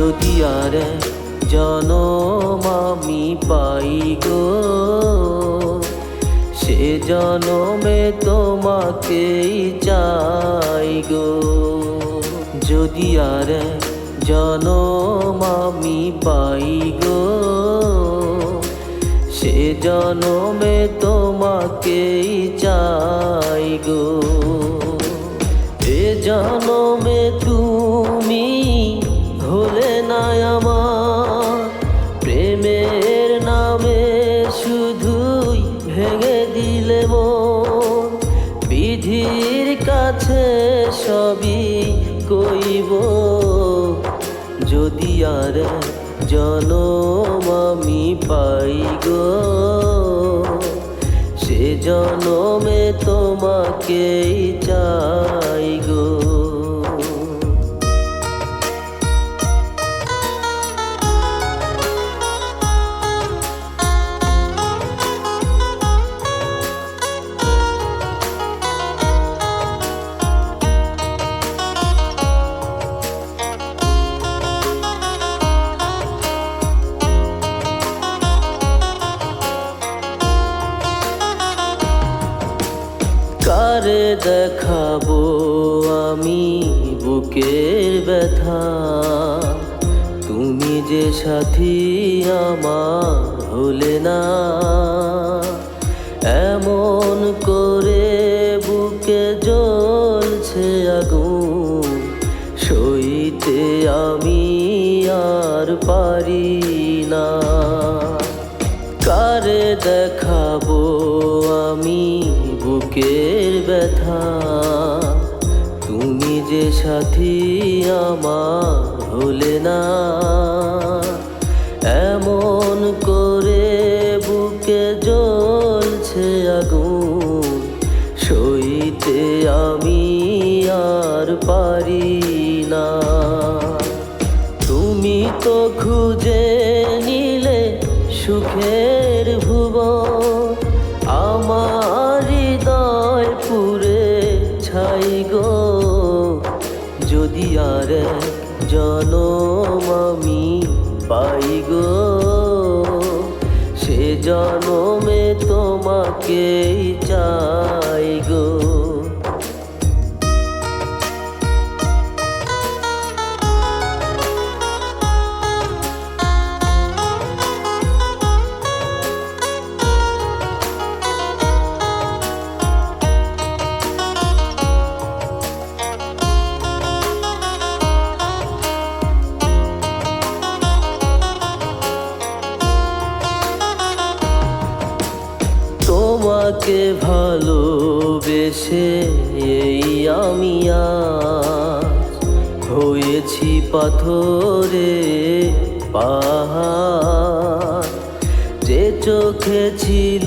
আর এক জনম আমি পাই গো। সে জনমে তোমাকেই চাই গো। যদি আর জনম আমি পাই গো। সে জনমে তোমাকেই চাই গো। এ জনমে ভেঙে দিলে মন। বিধির কাছে সবই কইব। যদি আর জনম আমি পাই গো, সে জনমে তোমাকেই চাই। দেখাবো আমি বুকের ব্যথা। তুমি যে সাথী আমার হলে না। এমন করে বুকে জ্বলছে আগুন, সইতে আমি আর পারি না। ব্যথা। তুমি যে সাথী আমার হলে না। এমন করে বুকে জ্বলছে আগুন, সইতে আমি আর পারি না। তুমি তো খুঁজে নিলে সুখের এক জনম আমি পাই গো। সে জনমে তোমাকে চাই। তোমাকে ভালোবেসে এই আমি হয়েছি পাথরে পাহাড়। যে চোখে ছিল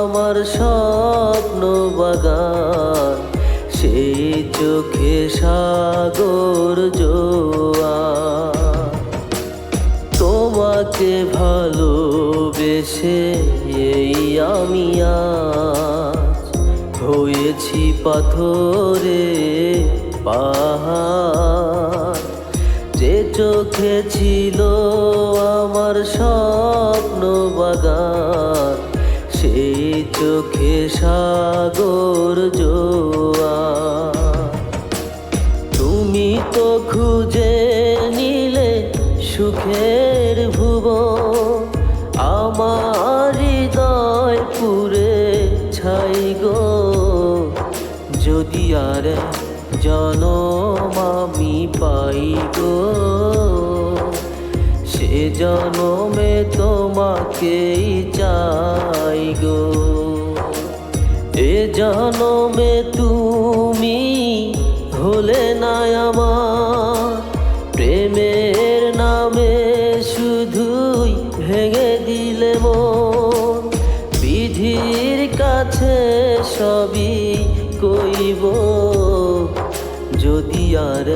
আমার স্বপ্ন বাগান, সেই চোখে সাগর জোয়া তোমাকে ভালোবেসে আমি হয়েছি পাথরে পাহাড়। যে চোখে ছিল আমার স্বপ্ন বাগান, সেই চোখে সাগর জোয়া তুমি তো খুঁজে নিলে সুখের ভুব গো, যদি আর জনম আমি পাই গো, সে জনমে তোমাকেই চাই গো। এ জনমে তুমি হলে না আমার সবই কইব যদি আর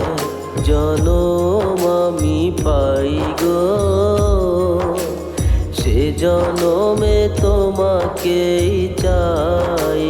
জনম আমি পাই গো সে জনমে তোমাকেই চাই